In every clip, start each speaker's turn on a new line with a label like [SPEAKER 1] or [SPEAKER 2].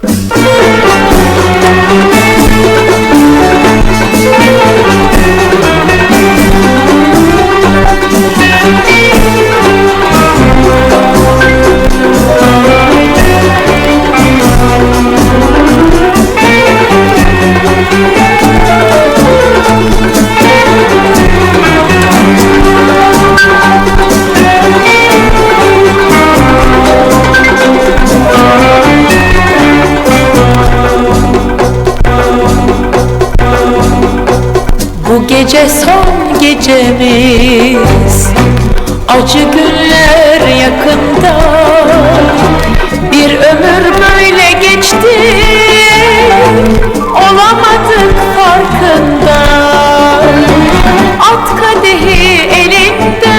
[SPEAKER 1] Thank you. Gece son gecemiz. Acı günler yakında. Bir ömür böyle geçti. Olamadık farkında At kadehi elinde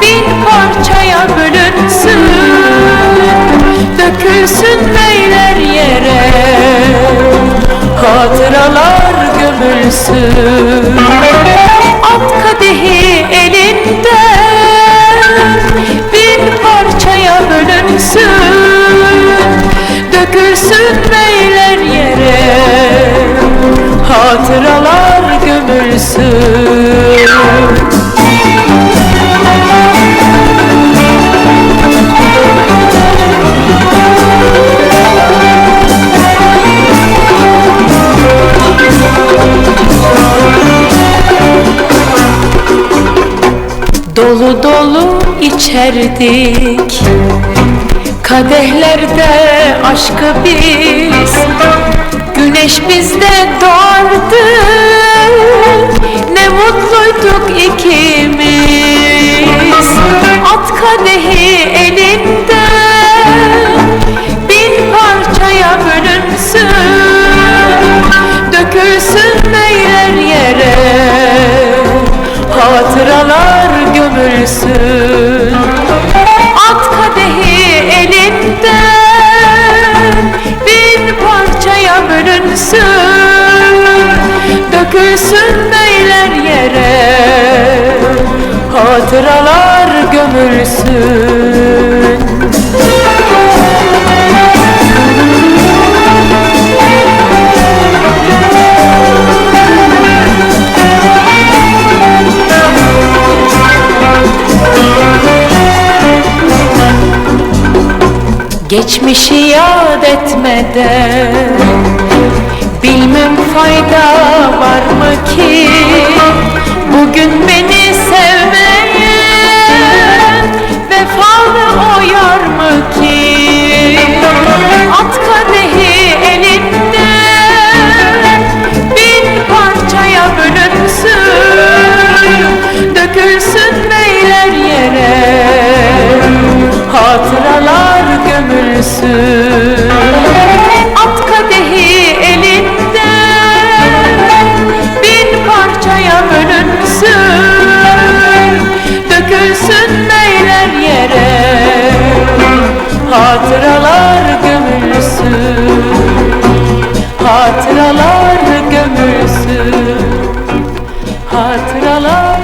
[SPEAKER 1] Bin parçaya bölünsün. Dökülsün beyler yere. Hatıralar gömülsün At kadehi elinde Bin parçaya bölünsün. Dökülsün beyler yere Hatıralar gömülsün içerdik. Kadehlerde aşkı biz Güneş bizde doğardı Dökülsün beyler yere Hatıralar gömülsün. Geçmişi yad etmeden Bilmem fayda kid. Hatıralar gömülsün. Hatıralar